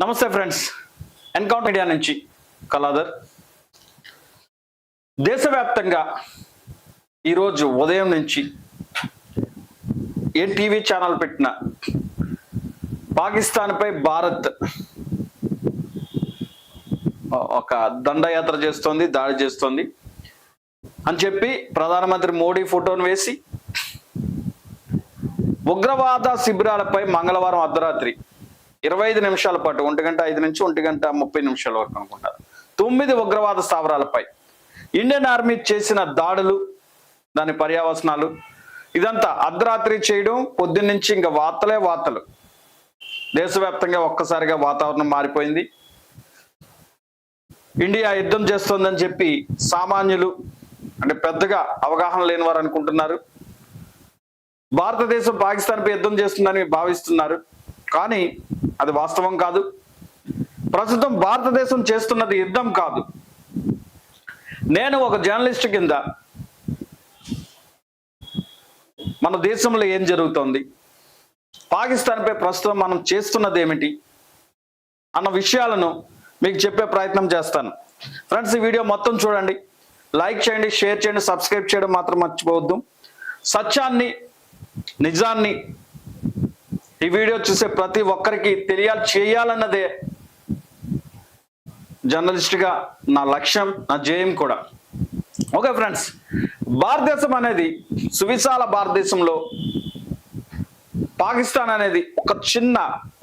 నమస్తే friends. Encounter media నుంచి కలాదర్ దేశవ్యాప్తంగా ఈరోజు ఉదయం నుంచి ఏ టీవీ ఛానల్ పెట్టిన పాకిస్తాన్పై భారత్ ఒక దండయాత్ర చేస్తోంది దాడి చేస్తోంది అని చెప్పి ప్రధానమంత్రి మోడీ ఫోటోను వేసి ఉగ్రవాద శిబిరాలపై మంగళవారం అర్ధరాత్రి ఇరవై ఐదు నిమిషాల పాటు ఒంటి గంట ఐదు నుంచి ఒంటి గంట ముప్పై నిమిషాల వరకు అనుకుంటారు. తొమ్మిది ఉగ్రవాద స్థావరాలపై ఇండియన్ ఆర్మీ చేసిన దాడులు దాని పర్యావసనాలు ఇదంతా అర్ధరాత్రి చేయడం పొద్దున్నుంచి ఇంకా వార్తలే వార్తలు. దేశవ్యాప్తంగా ఒక్కసారిగా వాతావరణం మారిపోయింది. ఇండియా యుద్ధం చేస్తోందని చెప్పి సామాన్యులు అంటే పెద్దగా అవగాహన లేని వారు అనుకుంటున్నారు. భారతదేశం పాకిస్తాన్పై యుద్ధం చేస్తుందని భావిస్తున్నారు. కానీ అది వాస్తవం కాదు. ప్రస్తుతం భారతదేశం చేస్తున్నది యుద్ధం కాదు. నేను ఒక జర్నలిస్ట్ కింద మన దేశంలో ఏం జరుగుతోంది? పాకిస్తాన్పై ప్రస్తుతం మనం చేస్తున్నది ఏమిటి? అన్న విషయాలను మీకు చెప్పే ప్రయత్నం చేస్తాను. ఫ్రెండ్స్ ఈ వీడియో మొత్తం చూడండి. లైక్ చేయండి షేర్ చేయండి సబ్స్క్రైబ్ చేయడం మాత్రం మర్చిపోవద్దు. సత్యాన్ని నిజాన్ని ఈ వీడియో చూసే ప్రతి ఒక్కరికి తెలియాలి చేయాలన్నదే జర్నలిస్ట్గా నా లక్ష్యం నా జయం కూడా. ఓకే ఫ్రెండ్స్ భారతదేశం అనేది సువిశాల భారతదేశంలో పాకిస్తాన్ అనేది ఒక చిన్న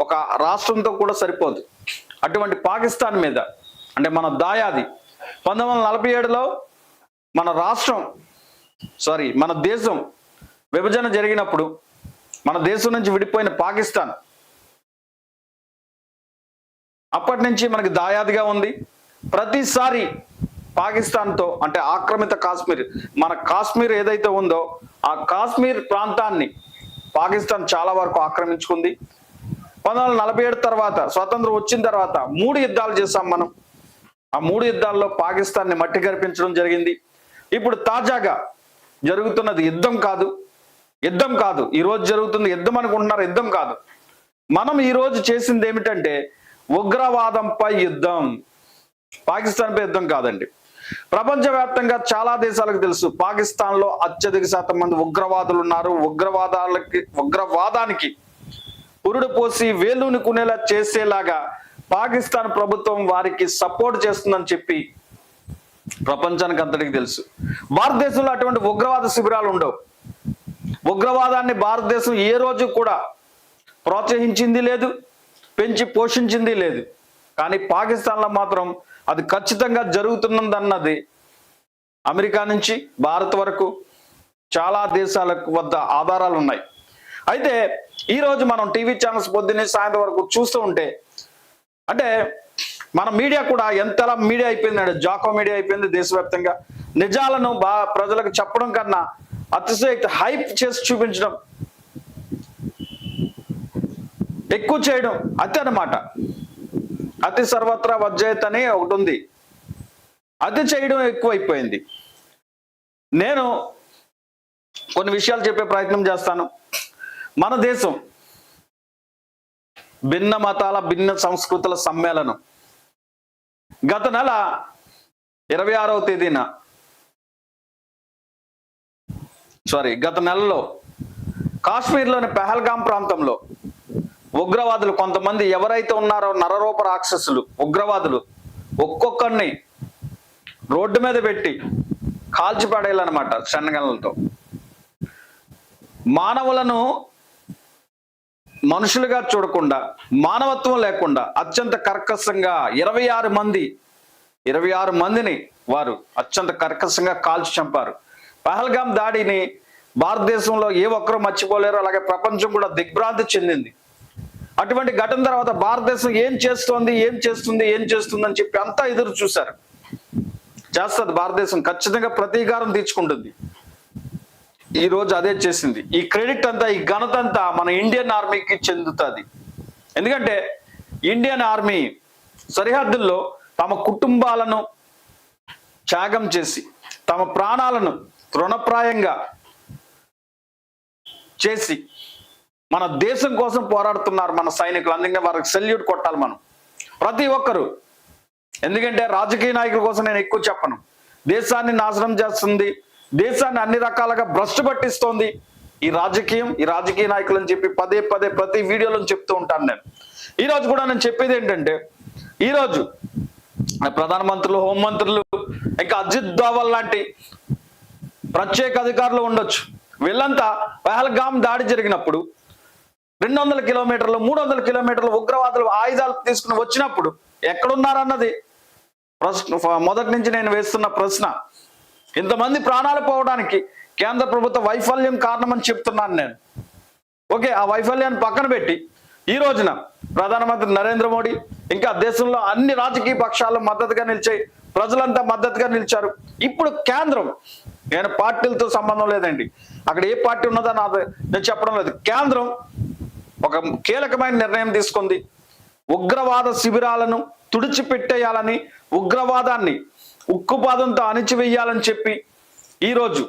ఒక రాష్ట్రంతో కూడా సరిపోదు. అటువంటి పాకిస్తాన్ మీద అంటే మన దాయాది పంతొమ్మిది వందల నలభై ఏడులో మన రాష్ట్రం సారీ మన దేశం విభజన జరిగినప్పుడు మన దేశం నుంచి విడిపోయిన పాకిస్తాన్. అప్పటి నుంచి మనకి దాయాదిగా ఉంది. ప్రతిసారి పాకిస్తాన్తో అంటే ఆక్రమిత కాశ్మీర్ మన కాశ్మీర్ ఏదైతే ఉందో ఆ కాశ్మీర్ ప్రాంతాన్ని పాకిస్తాన్ చాలా వరకు ఆక్రమించుకుంది. పంతొమ్మిది వందల నలభై ఏడు తర్వాత స్వాతంత్రం వచ్చిన తర్వాత మూడు యుద్ధాలు చేశాం మనం. ఆ మూడు యుద్ధాల్లో పాకిస్తాన్ని మట్టి గర్పించడం జరిగింది. ఇప్పుడు తాజాగా జరుగుతున్నది యుద్ధం కాదు. యుద్ధం కాదు. ఈ రోజు జరుగుతుంది యుద్ధం అనుకుంటున్నారు యుద్ధం కాదు. మనం ఈ రోజు చేసింది ఏమిటంటే ఉగ్రవాదంపై యుద్ధం. పాకిస్తాన్పై యుద్ధం కాదండి. ప్రపంచవ్యాప్తంగా చాలా దేశాలకు తెలుసు పాకిస్తాన్లో అత్యధిక శాతం మంది ఉగ్రవాదులు ఉన్నారు. ఉగ్రవాదాలకి ఉగ్రవాదానికి పురుడు పోసి వేలుని కొనేలా చేసేలాగా పాకిస్తాన్ ప్రభుత్వం వారికి సపోర్ట్ చేస్తుందని చెప్పి ప్రపంచానికి అంతటికి తెలుసు. భారతదేశంలో అటువంటి ఉగ్రవాద శిబిరాలు ఉండవు. ఉగ్రవాదాన్ని భారతదేశం ఏ రోజు కూడా ప్రోత్సహించింది లేదు పెంచి పోషించింది లేదు. కానీ పాకిస్తాన్లో మాత్రం అది ఖచ్చితంగా జరుగుతున్నదన్నది అమెరికా నుంచి భారత్ వరకు చాలా దేశాలకు వద్ద ఆధారాలు ఉన్నాయి. అయితే ఈరోజు మనం టీవీ ఛానల్స్ పొద్దున్నే సాయంత్రం వరకు చూస్తూ ఉంటే అంటే మన మీడియా కూడా ఎంతలా మీడియా అయిపోయింది అంటే జాకో మీడియా అయిపోయింది దేశవ్యాప్తంగా. నిజాలను బా ప్రజలకు చెప్పడం కన్నా అతిశయక్తి హైప్ చేసి చూపించడం. ఎక్కువ చేయడం అతి అన్నమాట. అతి సర్వత్రా వజ్జయత్ అని ఒకటి ఉంది. అతి చేయడం ఎక్కువైపోయింది. నేను కొన్ని విషయాలు చెప్పే ప్రయత్నం చేస్తాను. మన దేశం భిన్న మతాల భిన్న సంస్కృతుల సమ్మేళనం. గత నెల ఇరవై ఆరవ తేదీన సారీ గత నెలలో కాశ్మీర్లోని పెహల్గాం ప్రాంతంలో ఉగ్రవాదులు కొంతమంది ఎవరైతే ఉన్నారో నరరూప రాక్షసులు ఉగ్రవాదులు ఒక్కొక్కరిని రోడ్డు మీద పెట్టి కాల్చి పడేయాలన్నమాట శనగలతో మానవులను మనుషులుగా చూడకుండా మానవత్వం లేకుండా అత్యంత కర్కశంగా ఇరవై ఆరు మంది ఇరవై ఆరు మందిని వారు అత్యంత కర్కశంగా కాల్చి చంపారు. పహల్గాం దాడిని భారతదేశంలో ఏ ఒక్కరూ మర్చిపోలేరు. అలాగే ప్రపంచం కూడా దిగ్భ్రాంతి చెందింది. అటువంటి ఘటన తర్వాత భారతదేశం ఏం చేస్తోంది ఏం చేస్తుంది ఏం చేస్తుంది అని చెప్పి అంతా ఎదురు చూశారు. చేస్తుంది భారతదేశం ఖచ్చితంగా ప్రతీకారం తీర్చుకుంటుంది. ఈ రోజు అదే చేసింది. ఈ క్రెడిట్ అంతా ఈ ఘనత అంతా మన ఇండియన్ ఆర్మీకి చెందుతుంది. ఎందుకంటే ఇండియన్ ఆర్మీ సరిహద్దుల్లో తమ కుటుంబాలను త్యాగం చేసి తమ ప్రాణాలను తృణప్రాయంగా చేసి మన దేశం కోసం పోరాడుతున్నారు మన సైనికులు. అందుకనే వారికి సెల్యూట్ కొట్టాలి మనం. ప్రతి ఒక్కరు. ఎందుకంటే రాజకీయ నాయకుల కోసం నేను ఎక్కువ చెప్పను. దేశాన్ని నాశనం చేస్తుంది. దేశాన్ని అన్ని రకాలుగా భ్రష్టు పట్టిస్తోంది. ఈ రాజకీయం ఈ రాజకీయ నాయకులు అని చెప్పి పదే పదే ప్రతి వీడియోలో చెప్తూ ఉంటాను నేను. ఈ రోజు కూడా నేను చెప్పేది ఏంటంటే ఈ రోజు ప్రధానమంత్రులు హోంమంత్రులు ఇంకా అజిత్ దోవల్ లాంటి ప్రత్యేక అధికారులు ఉండొచ్చు. వీళ్ళంతా పహల్గామ్ దాడి జరిగినప్పుడు రెండు వందల కిలోమీటర్లు మూడు వందల కిలోమీటర్లు ఉగ్రవాదులు ఆయుధాలు తీసుకుని వచ్చినప్పుడు ఎక్కడున్నారన్నది ప్రశ్న మొదటి నుంచి నేను వేస్తున్న ప్రశ్న. ఇంతమంది ప్రాణాలు పోవడానికి కేంద్ర ప్రభుత్వ వైఫల్యం కారణమని చెప్తున్నాను నేను. ఓకే ఆ వైఫల్యాన్ని పక్కన పెట్టి ఈ రోజున ప్రధానమంత్రి నరేంద్ర మోడీ ఇంకా దేశంలో అన్ని రాజకీయ పక్షాలు మద్దతుగా నిలిచాయి. ప్రజలంతా మద్దతుగా నిలిచారు. ఇప్పుడు కేంద్రం నేను పార్టీలతో సంబంధం లేదండి. అక్కడ ఏ పార్టీ ఉన్నదో నా నేను చెప్పడం లేదు. కేంద్రం ఒక కీలకమైన నిర్ణయం తీసుకుంది. ఉగ్రవాద శిబిరాలను తుడిచిపెట్టేయాలని ఉగ్రవాదాన్ని ఉక్కుపాదంతో అణిచివేయాలని చెప్పి ఈరోజు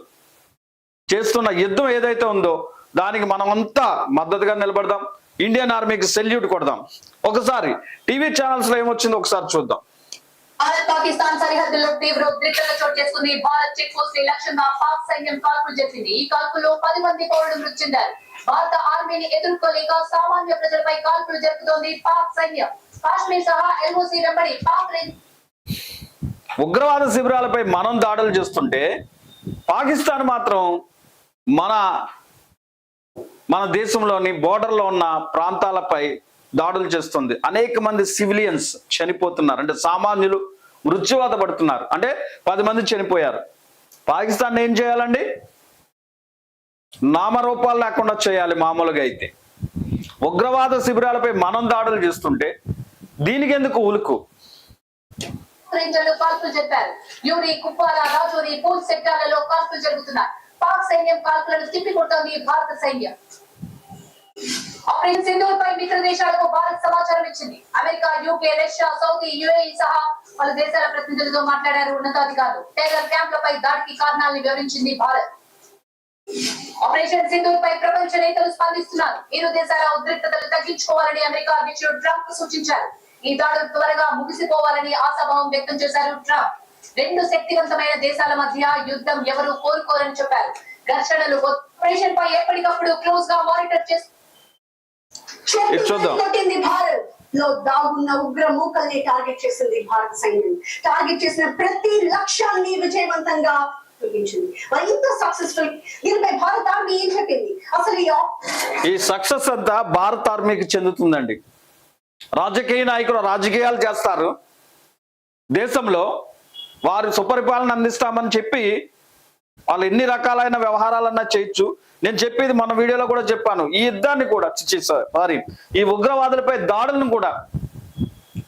చేస్తున్న యుద్ధం ఏదైతే ఉందో దానికి మనమంతా మద్దతుగా నిలబడదాం. ఇండియన్ ఆర్మీకి సెల్యూట్ కొడదాం. ఒకసారి టీవీ ఛానల్స్లో ఏమొచ్చిందో ఒకసారి చూద్దాం. భారత్ పాకిస్తాన్ సరిహద్దులో తీవ్ర ఉద్రిక్తత చోటు చేసుకుంది. భారత్ చెక్ పోస్ట్ లక్ష్యంగా పాక్ సైన్యం కాల్పులు జరిపింది ఈ కాల్పుల్లో పది మంది పౌరులు మృతి చెందారు. భారత ఆర్మీని ఎదుర్కోలేక సామాన్య ప్రజలపై కాల్పులు జరుపుతోంది పాక్ సైన్యం. కాశ్మీర్ సహా ఎల్ఓసి వెంబడి పాక్ ఉగ్రవాద శిబిరాలపై మనం దాడులు చేస్తుంటే పాకిస్తాన్ మాత్రం మన మన దేశంలోని బోర్డర్లో ఉన్న ప్రాంతాలపై దాడులు చేస్తుంది. అనేక మంది సివిలియన్స్ చనిపోతున్నారు. అంటే సామాన్యులు మృత్యువాత పడుతున్నారు. అంటే పది మంది చనిపోయారు. పాకిస్తాన్ ఏం చేయాలండి? నామరూపాలు లేకుండా చేయాలి మామూలుగా అయితే. ఉగ్రవాద శిబిరాలపై మనం దాడులు చేస్తుంటే దీనికి ఎందుకు ఉలుకు? రేంజర్లు కాల్పులు జరిపారు యూరి పూల్ సెక్టార్లలో కాల్పులు జరుగుతున్నాయి. పాక్ సైన్యం కాల్పులను తిప్పికొడుతోంది భారత సైన్యం. ఆపరేషన్ సింధూర్ పై మిత్ర దేశాలకు భారత్ సమాచారం ఇచ్చింది. America UK Russia Saudi UAE సహా పలు దేశాల ప్రతినిధులతో మాట్లాడారు ఉన్నతాధికారులు. టెర్రర్ క్యాంప్లపై దాడికి కారణాలను వివరించింది భారత్. ఆపరేషన్ సింధూర్ పై ప్రపంచ నేతలు స్పందిస్తున్నారు. ఇరు దేశాల ఉద్రిక్తతలు తగ్గించుకోవాలని అమెరికా అధ్యక్షుడు ట్రంప్ సూచించారు. ఈ దాడులు త్వరగా ముగిసిపోవాలని ఆశాభావం వ్యక్తం చేశారు ట్రంప్. రెండు శక్తివంతమైన దేశాల మధ్య యుద్ధం ఎవరు కోరుకోరని చెప్పారు. ఘర్షణలు ఆపరేషన్ పై ఎప్పటికప్పుడు క్లోజ్గా మానిటర్ చేస్తూ ఇది చూద్దాం. లో దాగున్న ఉగ్ర మూకల్ని టార్గెట్ చేసింది భారత సైన్యం. టార్గెట్ చేసిన ప్రతి లక్ష్యాన్ని విజయవంతంగా సక్సెస్ఫుల్ దీనిపై భారత ఆర్మీ ఏం చెప్పింది? అసలు ఈ సక్సెస్ అంతా భారత ఆర్మీకి చెందుతుందండి. రాజకీయ నాయకులు రాజకీయాలు చేస్తారు. దేశంలో వారు సుపరిపాలన అందిస్తామని చెప్పి వాళ్ళు ఎన్ని రకాలైన వ్యవహారాలన్నా చేయొచ్చు. నేను చెప్పేది మన వీడియోలో కూడా చెప్పాను. ఈ యుద్ధాన్ని కూడా సారీ ఈ ఉగ్రవాదులపై దాడులను కూడా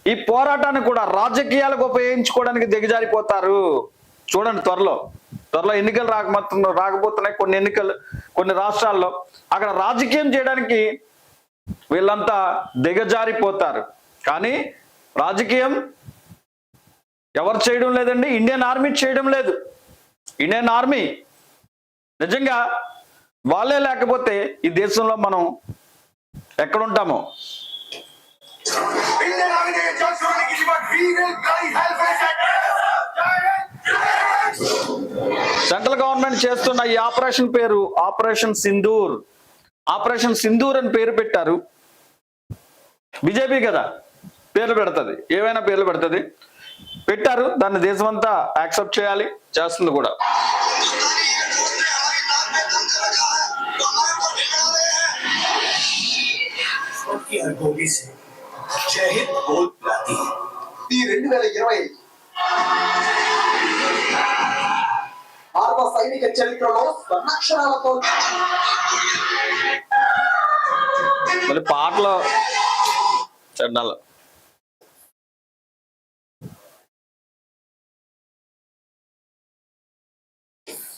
ఈ పోరాటాన్ని కూడా రాజకీయాలకు ఉపయోగించుకోవడానికి దిగజారిపోతారు. చూడండి త్వరలో. త్వరలో ఎన్నికలు రాకమోతున్న రాకపోతున్నాయి. కొన్ని ఎన్నికలు కొన్ని రాష్ట్రాల్లో అక్కడ రాజకీయం చేయడానికి వీళ్ళంతా దిగజారిపోతారు. కానీ రాజకీయం ఎవరు చేయడం లేదండి? ఇండియన్ ఆర్మీ చేయడం లేదు. ఇండియన్ ఆర్మీ నిజంగా వాళ్ళే లేకపోతే ఈ దేశంలో మనం ఎక్కడుంటాము? సెంట్రల్ గవర్నమెంట్ చేస్తున్న ఈ ఆపరేషన్ పేరు ఆపరేషన్ సింధూర్. ఆపరేషన్ సింధూర్ అని పేరు పెట్టారు. బీజేపీ కదా పేర్లు పెడుతుంది. ఏవైనా పేర్లు పెడుతుంది? పెట్టారు. దాన్ని దేశమంతా యాక్సెప్ట్ చేయాలి. చేస్తుంది కూడా. ఈ రెండు భారత సైనిక చరిత్రలో మళ్ళీ పాటలు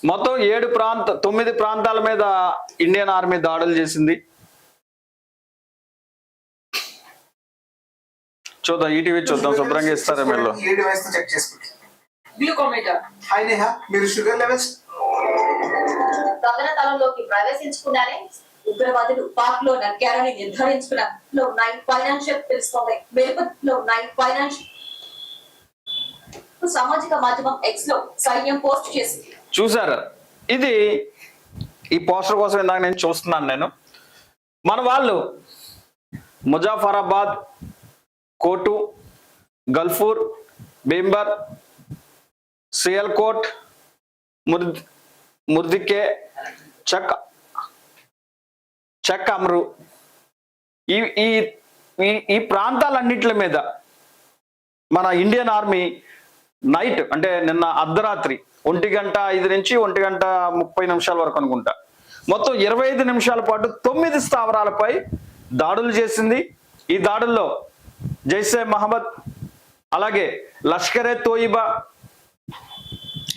మొత్తం ఏడు ప్రాంత తొమ్మిది ప్రాంతాల మీద ఇండియన్ ఆర్మీ దాడులు చేసింది. చూద్దాం ఈటీవీ చూద్దాం శుభ్రంగా ఇస్తారా మీరు? షుగర్ లెవెల్స్ ప్రవేశించకుండానే ఉగ్రవాదులు పాక్లో నక్కారని నిర్ధారించుకున్న ఉన్నాయి. ఫైనాన్షియల్ తెలుస్తోంది. వెలుపతిలో ఉన్నాయి. ఫైనాన్షియల్ సామాజిక మాధ్యమం ఎక్స్లో సైన్యం పోస్ట్ చేసింది. చూసారు. ఇది ఈ పోస్టర్ కోసం ఇందాక నేను చూస్తున్నాను నేను. మన వాళ్ళు ముజాఫరాబాద్ కోటు గల్ఫూర్ బీంబర్ సియల్కోట్ ముర్ద్ ముర్దికే చక్ చక్ అమ్రు. ఈ ఈ ఈ- ఈ మీద మన ఇండియన్ ఆర్మీ నైట్ అంటే నిన్న అర్ధరాత్రి ఒంటి గంట ఐదు నుంచి ఒంటి గంట ముప్పై నిమిషాల వరకు అనుకుంటా. మొత్తం ఇరవై ఐదు నిమిషాల పాటు తొమ్మిది స్థావరాలపై దాడులు చేసింది. ఈ దాడుల్లో జైసే మహమ్మద్ అలాగే లష్కరే తోయిబా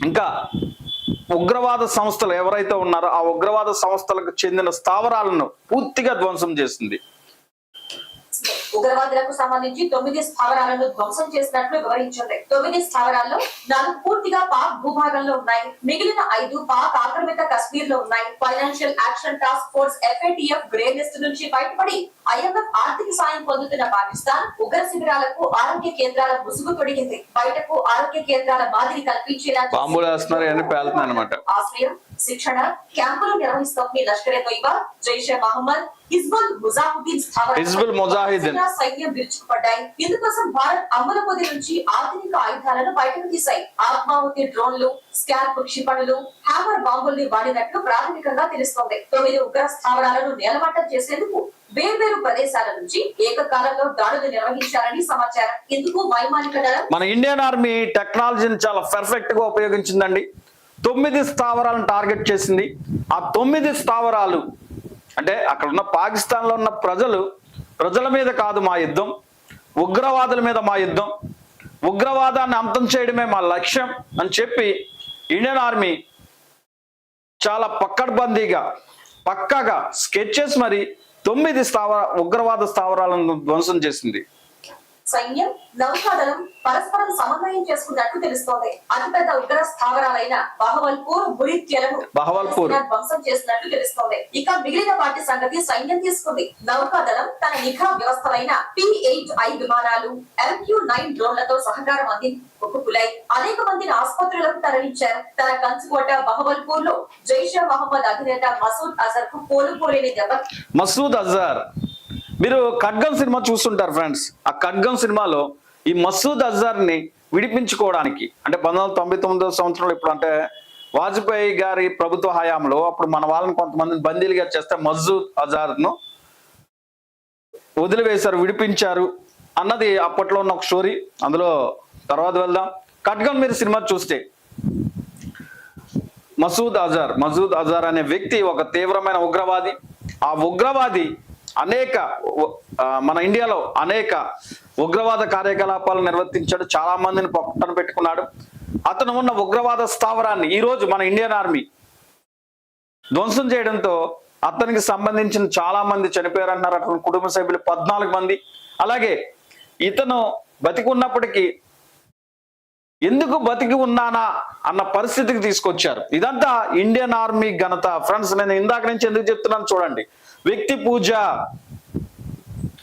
ఇంకా ఉగ్రవాద సంస్థలు ఎవరైతే ఉన్నారో ఆ ఉగ్రవాద సంస్థలకు చెందిన స్థావరాలను పూర్తిగా ధ్వంసం చేసింది. ఉగ్రవాదులకు సంబంధించి తొమ్మిది స్థావరాలను ధ్వంసం చేసినట్లు వివరించింది. తొమ్మిది స్థావరాల్లో నాలుగు పూర్తిగా పాక్ భూభాగంలో ఉన్నాయి. మిగిలిన ఐదు పాక్ ఆక్రమిత కశ్మీర్లో ఉన్నాయి financial action task force FATF grey list నుంచి బయటపడి ఐఎంఎఫ్ ఆర్థిక సాయం పొందుతున్న పాకిస్తాన్ ఉగ్ర శిబిరాలకు ఆరోగ్య కేంద్రాల ముసుగు తొడిగింది. బయటకు ఆరోగ్య కేంద్రాల మాదిరి కల్పించేలా ఆశ్రయం శిక్షణ క్యాంపులు నిర్వహిస్తోంది లష్కరే తొయ్బా జైషే మహమ్మద్ హిజ్బుల్ ముజాహిద్దీన్. సైన్యం విరుచుకుపడ్డాయి. ఇందుకోసం భారత్ అమల పొది నుంచి ఆధునిక ఆయుధాలను బయటకు తీశాయి. ఆత్మాహుతి డ్రోన్లు స్కాల్ప్ క్షిపణులు హ్యామర్ బాంబుల్ని వాడినట్లు ప్రాథమికంగా తెలుస్తోంది. తొమ్మిది ఉగ్ర స్థావరాలను నేలమట్టం చేసేందుకు వేర్వేరు ప్రదేశాల నుంచి ఏకకాలంలో దాడులు నిర్వహించారని సమాచారం. ఇందుకు వైమానిక దళం? మన ఇండియన్ ఆర్మీ టెక్నాలజీని చాలా పర్ఫెక్ట్గా ఉపయోగించిందండి. తొమ్మిది స్థావరాలను టార్గెట్ చేసింది. ఆ తొమ్మిది స్థావరాలు అంటే అక్కడ ఉన్న పాకిస్తాన్లో ఉన్న ప్రజలు ప్రజల మీద కాదు మా యుద్ధం ఉగ్రవాదుల మీద మా యుద్ధం ఉగ్రవాదాన్ని అంతం చేయడమే మా లక్ష్యం అని చెప్పి ఇండియన్ ఆర్మీ చాలా పక్కడ్బందీగా పక్కాగా స్కెచ్చెస్ మరి తొమ్మిది స్థావర ఉగ్రవాద స్థావరాలను ధ్వంసం చేసింది. సైన్యం నౌకాదళం పరస్పరం సమన్వయం చేసుకున్నట్టు తెలుస్తోంది. అతిపెద్ద ఉగ్ర స్థావరాలైన బహవల్పూర్ బురిత్యలను బహవల్పూర్. ధ్వంసం చేసినట్టు తెలుస్తోంది. ఇక మిగిలిన వాటి సంగతి సైన్యం తీసుకుంది. నౌకాదళం తన నిఘా వ్యవస్థలైన పి ఎయిట్ ఐ విమానాలు ఎంక్యూ నైన్ డ్రోన్లతో సహకారం అంది. ఒప్పుకులై అనేక మందిని ఆసుపత్రులకు తరలించారు. తన కంచుకోట బహవల్పూర్లో జైషే మహమ్మద్ అధినేత మసూద్ అజర్కు కోలుకోలేని దెబ్బ. మసూద్ అజార్. మీరు ఖడ్గం సినిమా చూస్తుంటారు ఫ్రెండ్స్ ఆ ఖడ్గం సినిమాలో ఈ మసూద్ అజార్ని విడిపించుకోవడానికి అంటే పంతొమ్మిది వందల తొంభై తొమ్మిదో సంవత్సరంలో ఇప్పుడు అంటే వాజ్పేయి గారి ప్రభుత్వ హయాంలో అప్పుడు మన వాళ్ళని కొంతమందిని బందీలుగా చేస్తే మసూద్ అజార్ను వదిలివేశారు విడిపించారు అన్నది అప్పట్లో ఉన్న ఒక స్టోరీ. అందులో తర్వాత వెళ్దాం. ఖడ్గం మీరు సినిమా చూస్తే మసూద్ అజార్ మసూద్ అజార్ అనే వ్యక్తి ఒక తీవ్రమైన ఉగ్రవాది. ఆ ఉగ్రవాది అనేక మన ఇండియాలో అనేక ఉగ్రవాద కార్యకలాపాలు నిర్వర్తించాడు. చాలా మందిని పక్కన పెట్టుకున్నాడు. అతను ఉన్న ఉగ్రవాద స్థావరాన్ని ఈ రోజు మన ఇండియన్ ఆర్మీ ధ్వంసం చేయడంతో అతనికి సంబంధించిన చాలా మంది చనిపోయారు అంటున్నారు అతని కుటుంబ సభ్యులు పద్నాలుగు మంది. అలాగే ఇతను బతికున్నప్పటికీ ఎందుకు బతికి ఉన్నానా అన్న పరిస్థితికి తీసుకొచ్చారు. ఇదంతా ఇండియన్ ఆర్మీ ఘనత. ఫ్రెండ్స్ నేను ఇందాక నుంచి ఎందుకు చెప్తున్నాను చూడండి. వ్యక్తి పూజ.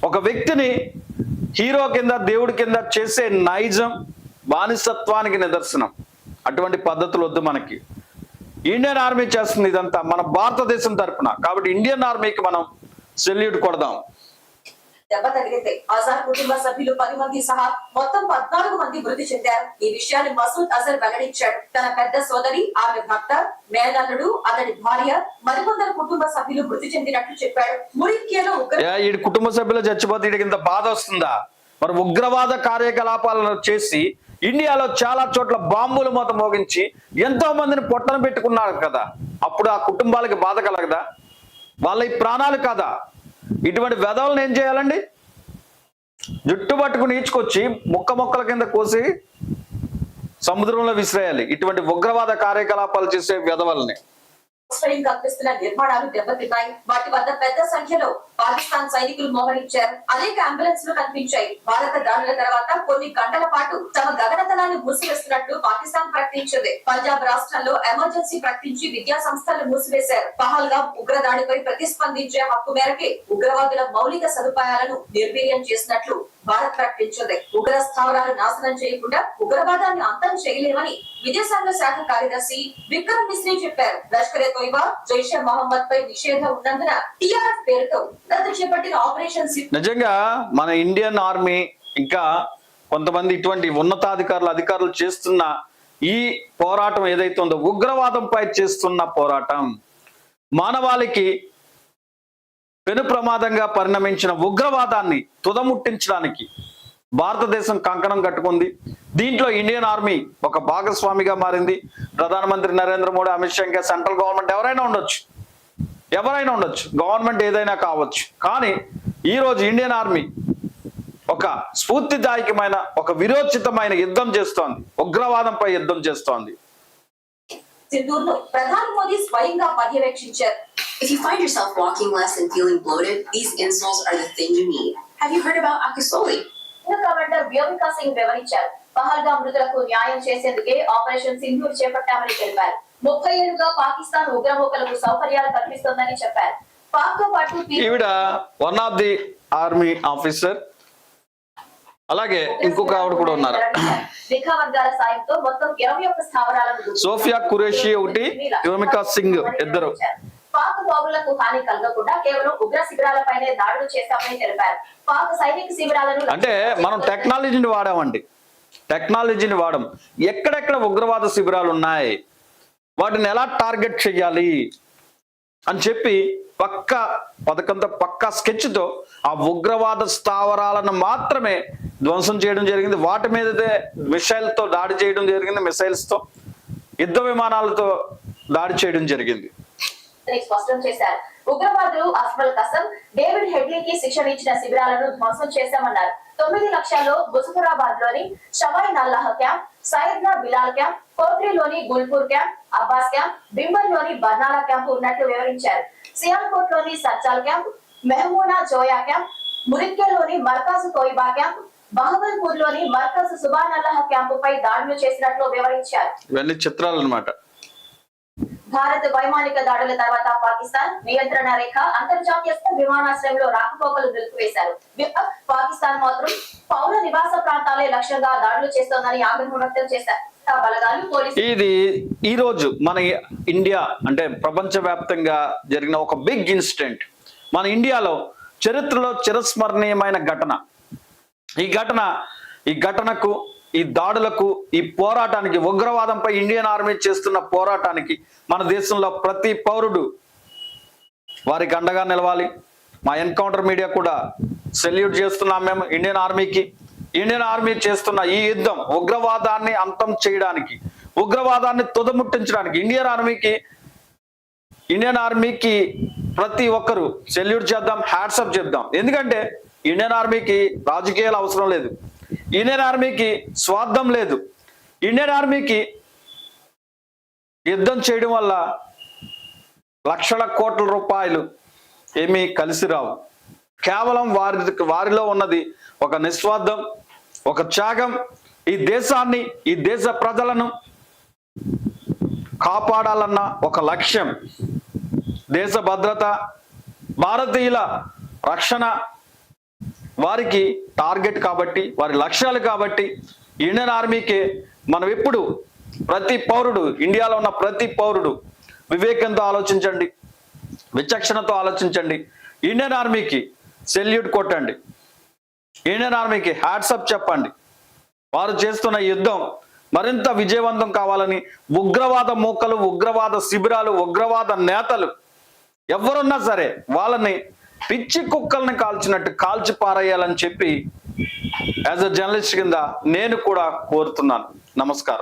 ఒక వ్యక్తిని హీరో కింద దేవుడి కింద చేసే నైజం బానిసత్వానికి నిదర్శనం. అటువంటి పద్ధతులు వద్దు మనకి. ఇండియన్ ఆర్మీ చేస్తుంది ఇదంతా మన భారతదేశం తరఫున కాబట్టి ఇండియన్ ఆర్మీకి మనం సెల్యూట్ కొడదాం. దెబ్బ తగిలితే అజార్ కుటుంబ సభ్యులు పది మంది సహా మొత్తం పద్నాలుగు మంది మృతి చెందారు. ఈ విషయాన్ని మసూద్ అజర్ వెల్లడించాడు. తన పెద్ద సోదరి ఆమె భర్త మేనల్లుడు అతడి భార్య మరికొందరు కుటుంబ సభ్యులు మృతి చెందినట్లు చెప్పాడు. మురిక్యలో ఉగ్ర కుటుంబ సభ్యులు చచ్చిపోతే ఇంత బాధ వస్తుందా? మరి ఉగ్రవాద కార్యకలాపాలను చేసి ఇండియాలో చాలా చోట్ల బాంబులు మొత్తం మోగించి ఎంతో మందిని పొట్టన పెట్టుకున్నారు కదా. అప్పుడు ఆ కుటుంబాలకి బాధ కలగదా? వాళ్ళ ఈ ప్రాణాలు కదా? ఇటువంటి వెధవలను ఏం చేయాలండి? జుట్టు పట్టుకుని ఈచుకొచ్చి ముక్క మొక్కల కింద కోసి సముద్రంలో విసిరేయాలి. ఇటువంటి ఉగ్రవాద కార్యకలాపాలు చేసే వెధవల్ని కల్పిస్తున్న నిర్మాణాలు దెబ్బతిన్నాయి. వాటి వద్ద పెద్ద సంఖ్యలో పాకిస్తాన్ సైనికులు మోహరించారు. అనేక అంబులెన్స్లు కనిపించాయి. భారత దాడుల తర్వాత కొన్ని గంటల పాటు తమ గగనతలాన్ని మూసివేస్తున్నట్లు పాకిస్తాన్ ప్రకటించింది. పంజాబ్ రాష్ట్రంలో ఎమర్జెన్సీ ప్రకటించి విద్యా సంస్థలు మూసివేశారు. పహల్గా ఉగ్రదాడిపై ప్రతిస్పందించే హక్కు మేరకే ఉగ్రవాదుల మౌలిక సదుపాయాలను నిర్వీర్యం చేసినట్లు భారత్ ప్రకటించింది ఉగ్ర స్థావరాలు నాశనం చేయకుండా ఉగ్రవాదాన్ని అంతం చేయలేమని విదేశాంగ శాఖ కార్యదర్శి విక్రమ్ మిశ్రీ చెప్పారు. లష్కరే తోయిబా జైషే మహమ్మద్ పై నిషేధం ఉన్నందున టిఆర్ఎఫ్ పేరుతో రద్దు చేపట్టిన ఆపరేషన్ సి- నిజంగా మన ఇండియన్ ఆర్మీ ఇంకా కొంతమంది ఇటువంటి ఉన్నతాధికారులు అధికారులు చేస్తున్న ఈ పోరాటం ఏదైతే ఉందో ఉగ్రవాదంపై చేస్తున్న పోరాటం మానవాళికి పెను ప్రమాదంగా పరిణమించిన ఉగ్రవాదాన్ని తుదముట్టించడానికి భారతదేశం కంకణం కట్టుకుంది. దీంట్లో ఇండియన్ ఆర్మీ ఒక భాగస్వామిగా మారింది. ప్రధానమంత్రి నరేంద్ర మోడీ అమిత్ షా ఇంకా సెంట్రల్ గవర్నమెంట్ ఎవరైనా ఉండొచ్చు. ఎవరైనా ఉండొచ్చు. గవర్నమెంట్ ఏదైనా కావచ్చు. కానీ ఈరోజు ఇండియన్ ఆర్మీ ఒక స్ఫూర్తిదాయకమైన ఒక విరోచితమైన యుద్ధం చేస్తోంది. ఉగ్రవాదంపై యుద్ధం చేస్తోంది. ప్రధాని మోదీ స్వయంగా పర్యవేక్షించారు. If you find yourself walking less and feeling bloated, these insoles are the thing you need. Have you heard about Akasoli? Commander Vyomika Singh వివరించారు పహల్గా మృతులకు న్యాయం చేసేందుకే ఆపరేషన్ సింధూర్ చేపట్టామని తెలిపారు ముప్పై ఏళ్ళుగా పాకిస్తాన్ ఉగ్రమూకలకు సౌకర్యాలు కల్పిస్తోందని చెప్పారు పాక్తో పాటు ఈవిడ one of the army officer అలాగే ఇంకొక ఆవిడ కూడా ఉన్నారు సోఫియా ఖురేషి ఒకటి, వ్యోమికా సింగ్ ఇద్దరు. పాక్ పౌరులకు హాని కలగకుండా కేవలం ఉగ్ర శిబిరాలపైనే దాడులు చేశామని తెలిపారు. పాక్ సైనిక శిబిరాలను అంటే మనం టెక్నాలజీని వాడామండి. టెక్నాలజీని వాడడం ఎక్కడెక్కడ ఉగ్రవాద శిబిరాలు ఉన్నాయి వాటిని ఎలా టార్గెట్ చేయాలి? అని చెప్పి పక్క పథకంతో పక్క స్కెచ్తో ఆ ఉగ్రవాద స్థావరాలను మాత్రమే ధ్వంసం చేయడం జరిగింది. వాటి మీదదే మిసైల్తో దాడి చేయడం జరిగింది. మిసైల్స్తో యుద్ధ విమానాలతో దాడి చేయడం జరిగింది. అని స్పష్టం చేశారు. ఉగ్రవాదులు అస్మల్ కసం డేవిడ్ హెడ్లీకి శిక్షణ ఇచ్చిన శిబిరాలను ధ్వంసం చేశామన్నారు. తొమ్మిది లక్షల్లో ముజఫరాబాద్లోని షవాయి నల్లాహ్ క్యాంప్ సయ్యద్నా బిలాల్ క్యాంప్ కోట్రీలోని గుల్పూర్ క్యాంప్ అబ్బాస్ క్యాంప్ బింబర్లోని బర్నాలా క్యాంప్ ఉన్నట్లు వివరించారు. సియాల్కోట్లోని సర్చాల్ క్యాంప్ మెహమూనా జోయా క్యాంప్ మురిక్కేలోని మర్కాజు తోయిబా క్యాంప్ బహబల్పూర్లోని మర్కజ్ సుబాన్ అల్లాహ్ క్యాంపుపై దాడులు చేసినట్లు వివరించారు. ఇవన్నీ చిత్రాలు అనమాట భారత్ వైమానిక దాడుల తర్వాత పాకిస్తాన్ నియంత్రణ రేఖ అంతర్జాతీయ విమానాశ్రయంలో రాకపోకలు నిలిపివేశారు. పాకిస్తాన్ మాత్రం పౌర నివాస ప్రాంతాలే లక్ష్యంగా దాడులు చేస్తోందని ఆగ్రహం వ్యక్తం చేశారు. ఇది ఈ రోజు మన ఇండియా అంటే ప్రపంచవ్యాప్తంగా జరిగిన ఒక బిగ్ ఇన్సిడెంట్ మన ఇండియాలో చరిత్రలో చిరస్మరణీయమైన ఘటన. ఈ ఘటన ఈ ఘటనకు ఈ దాడులకు ఈ పోరాటానికి ఉగ్రవాదంపై ఇండియన్ ఆర్మీ చేస్తున్న పోరాటానికి మన దేశంలో ప్రతి పౌరుడు వారికి అండగా నిలవాలి. మా ఎన్కౌంటర్ మీడియా కూడా సెల్యూట్ చేస్తున్నాం మేము ఇండియన్ ఆర్మీకి. ఇండియన్ ఆర్మీ చేస్తున్న ఈ యుద్ధం ఉగ్రవాదాన్ని అంతం చేయడానికి ఉగ్రవాదాన్ని తుదముట్టించడానికి ఇండియన్ ఆర్మీకి ఇండియన్ ఆర్మీకి ప్రతి ఒక్కరూ సెల్యూట్ చేద్దాం హ్యాట్సప్ చేద్దాం ఎందుకంటే ఇండియన్ ఆర్మీకి రాజకీయాలు అవసరం లేదు. ఇండియన్ ఆర్మీకి స్వార్థం లేదు. ఇండియన్ ఆర్మీకి యుద్ధం చేయడం వల్ల లక్షల కోట్ల రూపాయలు ఏమీ కలిసి రావు. కేవలం వారి వారిలో ఉన్నది ఒక నిస్వార్థం ఒక త్యాగం. ఈ దేశాన్ని ఈ దేశ ప్రజలను కాపాడాలన్న ఒక లక్ష్యం. దేశ భద్రత భారతీయుల రక్షణ వారికి టార్గెట్ కాబట్టి వారి లక్ష్యాలు కాబట్టి ఇండియన్ ఆర్మీకి మనం ఎప్పుడు ప్రతి పౌరుడు ఇండియాలో ఉన్న ప్రతి పౌరుడు వివేకంతో ఆలోచించండి విచక్షణతో ఆలోచించండి. ఇండియన్ ఆర్మీకి సెల్యూట్ కొట్టండి. ఇండియన్ ఆర్మీకి హ్యాట్సప్ చెప్పండి. వారు చేస్తున్న యుద్ధం మరింత విజయవంతం కావాలని ఉగ్రవాద మూకలు ఉగ్రవాద శిబిరాలు ఉగ్రవాద నేతలు ఎవరున్నా సరే వాళ్ళని పిచ్చి కుక్కల్ని కాల్చినట్టు కాల్చి పారేయాలని చెప్పి యాజ్ అ జర్నలిస్ట్ కింద నేను కూడా కోరుతున్నాను. నమస్కారం.